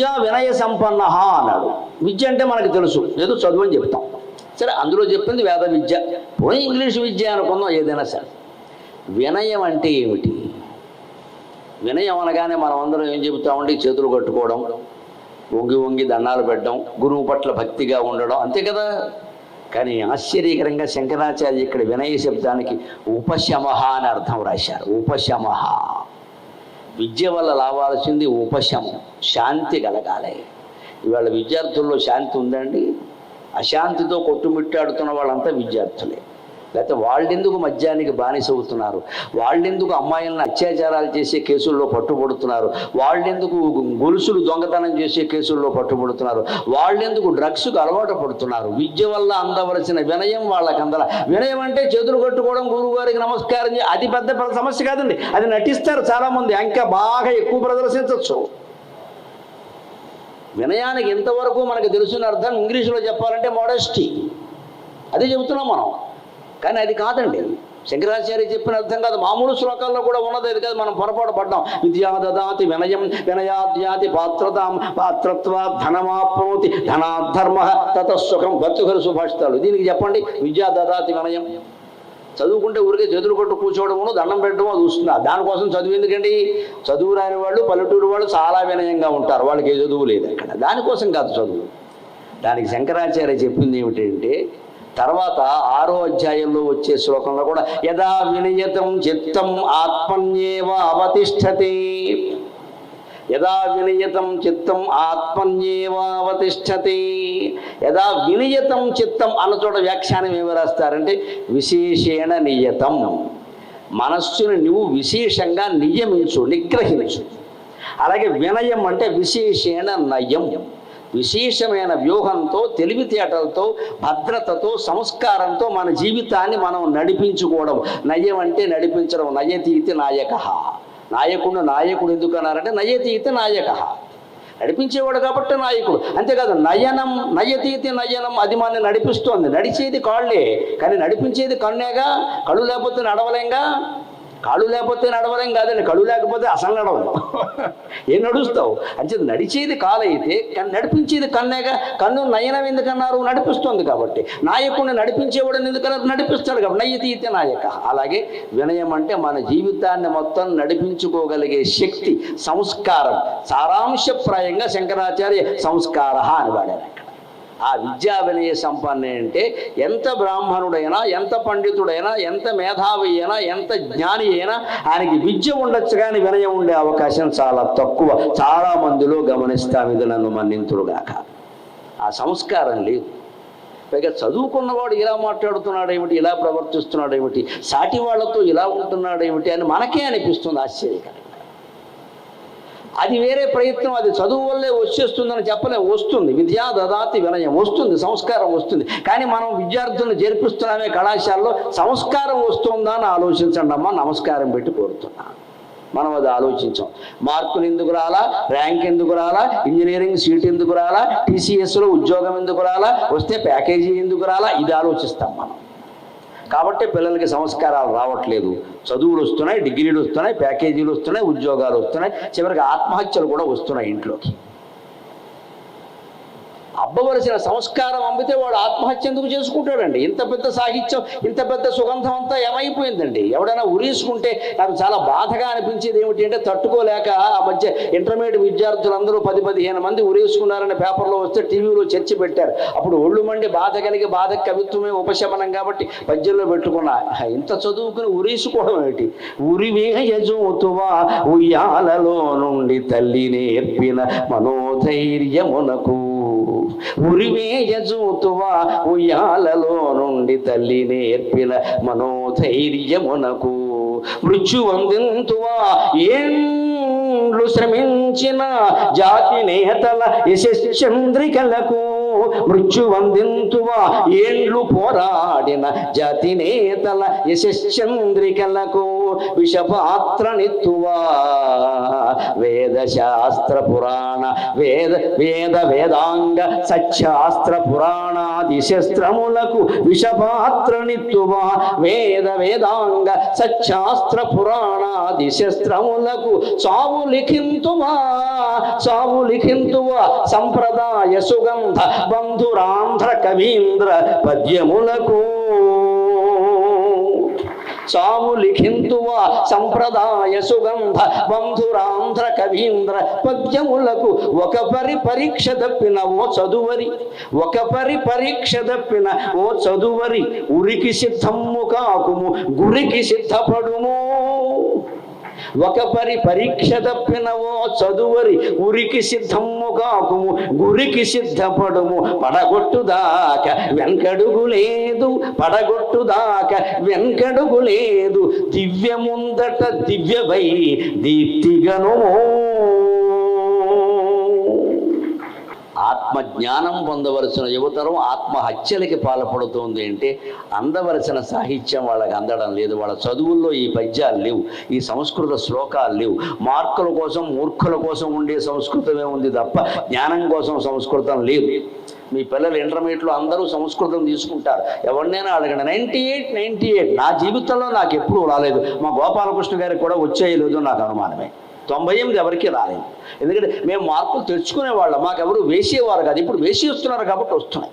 విద్య వినయ సంపన్న అన్నాడు. విద్య అంటే మనకు తెలుసు. ఏదో చదువు అని చెప్తాం. సరే అందులో చెప్పింది వేద విద్య. పోనీ ఇంగ్లీష్ విద్య అనుకుందాం ఏదైనా సరే. వినయం అంటే ఏమిటి? వినయం అనగానే మనం అందరం ఏం చెబుతామండి? చేతులు కట్టుకోవడం వంగి వంగి దండాలు పెట్టడం గురువు పట్ల భక్తిగా ఉండడం అంతే కదా? కానీ ఆశ్చర్యకరంగా శంకరాచార్య ఇక్కడ వినయ శబ్దానికి ఉపశమహ అని అర్థం రాశారు. ఉపశమహ. విద్య వల్ల లావాల్సింది ఉపశమం శాంతి కలగాలి. ఇవాళ విద్యార్థుల్లో శాంతి ఉందండి. అశాంతితో కొట్టుమిట్టాడుతున్న వాళ్ళంతా విద్యార్థులే. లేకపోతే వాళ్ళెందుకు మద్యానికి బానిస అవుతున్నారు వాళ్ళెందుకు అమ్మాయిలను అత్యాచారాలు చేసే కేసుల్లో పట్టుబడుతున్నారు? వాళ్ళెందుకు గొలుసులు దొంగతనం చేసే కేసుల్లో పట్టుబడుతున్నారు? వాళ్ళెందుకు డ్రగ్స్కు అలవాటు పడుతున్నారు? విద్య వల్ల అందవలసిన వినయం వాళ్ళకి అందల వినయం అంటే చేతులు కట్టుకోవడం గురువు గారికి నమస్కారం అది పెద్ద పెద్ద సమస్య కాదండి. అది నటిస్తారు చాలామంది. ఇంకా బాగా ఎక్కువ ప్రదర్శించవచ్చు వినయానికి ఇంతవరకు మనకు తెలుసున్న అర్థం ఇంగ్లీషులో చెప్పాలంటే మోడెస్టీ అదే చెబుతున్నాం మనం. కానీ అది కాదండి. శంకరాచార్య చెప్పిన అర్థం కాదు. మామూలు శ్లోకాల్లో కూడా ఉన్నది అది కాదు. మనం పొరపాటు పడ్డాం. విద్యా దదాతి వినయం వినయాద్యాతి పాత్రతాం పాత్రత్వ ధనమాప్నోతి ధనాధర్మ తత సుఖం సుభాషితాలు. దీనికి చెప్పండి. విద్యా దదాతి వినయం. చదువుకుంటే ఊరికే చేతులు కొట్టు కూర్చోవడము దండం పెట్టడమో అది వస్తుందా. దానికోసం చదువు ఎందుకండి? చదువు రాని వాళ్ళు పల్లెటూరు వాళ్ళు చాలా వినయంగా ఉంటారు. వాళ్ళకి ఏ చదువు లేదు అక్కడ. దానికోసం కాదు చదువు. దానికి శంకరాచార్య చెప్పింది ఏమిటంటే తర్వాత ఆరో అధ్యాయంలో వచ్చే శ్లోకంలో కూడా యదా వినియతం చిత్తం ఆత్మన్యేవ అవతిష్టతే యదా వినియతం చిత్తం ఆత్మన్యేవ అవతిష్టతే యదా వినియతం చిత్తం అన్న చోట వ్యాఖ్యానం ఏమి రాస్తారంటే విశేషేణ నియతం. మనస్సును నువ్వు విశేషంగా నియమించు నిగ్రహించు. అలాగే వినయం అంటే విశేషేణ నయం. విశేషమైన వ్యూహంతో తెలివితేటలతో భద్రతతో సంస్కారంతో మన జీవితాన్ని మనం నడిపించుకోవడం. నయం అంటే నడిపించడం నయతీతి నాయక. నాయకుడు నాయకుడు ఎందుకు అన్నారంటే నయతీతి నాయక. నడిపించేవాడు కాబట్టి నాయకుడు. అంతేకాదు నయనం నయతీతి నయనం అది మన నడిపిస్తోంది. నడిచేది కాళ్ళే కానీ నడిపించేది కన్నేగా? కళ్ళు లేకపోతే నడవలేంగా? కాళ్ళు లేకపోతే నడవలేం కాదండి కళ్ళు లేకపోతే అసలు నడవలేం ఏం నడుస్తావు? అంటే నడిచేది కాలైతే నడిపించేది కన్నేగా కన్ను నయనం ఎందుకన్నారు నడిపిస్తుంది కాబట్టి. నాయకుడిని నడిపించేవాడిని ఎందుకన్నారు నడిపిస్తాడు కాబట్టి. నయ్యతీతే నాయక. అలాగే వినయం అంటే మన జీవితాన్ని మొత్తం నడిపించుకోగలిగే శక్తి సంస్కారం సారాంశప్రాయంగా శంకరాచార్య సంస్కార అని వాడారు అక్కడ ఆ విద్యా వినయ సంపన్న అంటే ఎంత బ్రాహ్మణుడైనా ఎంత పండితుడైనా ఎంత మేధావి అయినా ఎంత జ్ఞాని అయినా ఆయనకి విద్య ఉండొచ్చు కానీ వినయం ఉండే అవకాశం చాలా తక్కువ. చాలా మందిలో గమనిస్తాం ఇది నన్ను మన్నింతుడుగాక ఆ సంస్కారం లేదు. పైగా చదువుకున్నవాడు ఇలా మాట్లాడుతున్నాడు ఏమిటి ఇలా ప్రవర్తిస్తున్నాడు ఏమిటి సాటి వాళ్ళతో ఇలా ఉంటున్నాడు ఏమిటి అని మనకే అనిపిస్తుంది ఆశ్చర్యకరంగా అది వేరే ప్రయత్నం అది చదువు వల్లే వచ్చేస్తుందని చెప్పలే వస్తుంది. విద్యా దదాతి వినయం వస్తుంది సంస్కారం వస్తుంది. కానీ మనం విద్యార్థులను చేర్పిస్తున్నామే కళాశాలలో సంస్కారం వస్తుందా అని ఆలోచించండి అమ్మా నమస్కారం పెట్టి కోరుతున్నాను మనం అది ఆలోచించాం. మార్కులు ఎందుకు రాలా ర్యాంక్ ఎందుకు రాలా ఇంజనీరింగ్ సీట్ ఎందుకు రాలా టీసీఎస్లో ఉద్యోగం ఎందుకు రాలా వస్తే ప్యాకేజీ ఎందుకు రాలా ఇది ఆలోచిస్తాం మనం. కాబట్టి పిల్లలకి సంస్కారాలు రావట్లేదు. చదువులు వస్తున్నాయి డిగ్రీలు వస్తున్నాయి ప్యాకేజీలు వస్తున్నాయి ఉద్యోగాలు వస్తున్నాయి. చివరికి ఆత్మహత్యలు కూడా వస్తున్నాయి ఇంట్లోకి. అబ్బవలసిన సంస్కారం అమ్మితే వాడు ఆత్మహత్య ఎందుకు చేసుకుంటాడండి? ఇంత పెద్ద సాహిత్యం ఇంత పెద్ద సుగంధం అంతా ఏమైపోయిందండి? ఎవడైనా ఉరేసుకుంటే నాకు చాలా బాధగా అనిపించేది ఏమిటి అంటే తట్టుకోలేక ఆ మధ్య ఇంటర్మీడియట్ విద్యార్థులందరూ పది పదిహేను మంది ఉరేసుకున్నారని పేపర్లో వస్తే టీవీలో చర్చ పెట్టారు. అప్పుడు ఒళ్ళు మండి బాధ కలిగి బాధ కవిత్వమే ఉపశమనం కాబట్టి పద్యంలో పెట్టుకున్నా. ఇంత చదువుకుని ఉరేసుకోవడం ఏమిటి? ఉరివేయజోతువా ఉయ్యాలలో నుండి తల్లి నేర్పిన మనోధైర్యమునకు ఉరివేయజూతువా ఉయ్యాలలో నుండి తల్లి నేర్పిన మనోధైర్యమునకు మృత్యువందింతువా. ఏండ్లు శ్రమించిన జాతి నేతల యశశ్చంద్రికలకు మృత్యువందింతువా. ఏండ్లు పోరాడిన జాతి నేతల యశశ్చంద్రికలకు విషపాత్ర నిత్తువా వేద శాస్త్ర పురాణ వేద వేద వేదాంగ సత్యాస్త్ర పురాణాది శస్త్రములకు విషపాత్ర నిత్తువా వేద వేదాంగ సత్యాస్త్ర పురాణాది శస్త్రములకు చావు లిఖింతువా చావు లిఖింతువా సంప్రదాయ సుగంధ బంధురాంధ్ర కవీంద్ర పద్యములకు చావు లిఖింతువా సంప్రదాయ సుగంధ బంధురాంధ్ర కవీంద్ర పద్యములకు ఒక పరి పరీక్ష తప్పిన ఓ చదువరి ఒక పరి పరీక్ష తప్పిన ఓ చదువరి ఉరికి సిద్ధమ్ము కాకుము గురికి సిద్ధపడుము. ఒక పరి పరీక్ష తప్పినవో చదువరి ఉరికి సిద్ధము కాకుము గురికి సిద్ధపడుము. పడగొట్టుదాక వెంకడుగు లేదు పడగొట్టుదాక వెంకడుగు లేదు. దివ్యముందట దివ్యవై దీప్తిగను ఆత్మజ్ఞానం పొందవలసిన యువతరం ఆత్మహత్యలకి పాల్పడుతోంది అంటే అందవలసిన సాహిత్యం వాళ్ళకి అందడం లేదు. వాళ్ళ చదువుల్లో ఈ పద్యాలు లేవు. ఈ సంస్కృత శ్లోకాలు లేవు. మార్కుల కోసం మూర్ఖుల కోసం ఉండే సంస్కృతమే ఉంది తప్ప జ్ఞానం కోసం సంస్కృతం లేదు. మీ పిల్లలు ఇంటర్మీడియట్లో అందరూ సంస్కృతం తీసుకుంటారు. ఎవరినైనా అడగండి. Ninety eight ninety eight. నా జీవితంలో నాకు ఎప్పుడూ రాలేదు. మా గోపాలకృష్ణ గారికి కూడా వచ్చేయలేదు నాకు అనుమానమే. తొంభై ఎనిమిది ఎవరికి రాలేదు. ఎందుకంటే మేము మార్పులు తెచ్చుకునేవాళ్ళం. మాకెవరు వేసేవారు కాదు. ఇప్పుడు వేసి వస్తున్నారు కాబట్టి వస్తున్నాయి.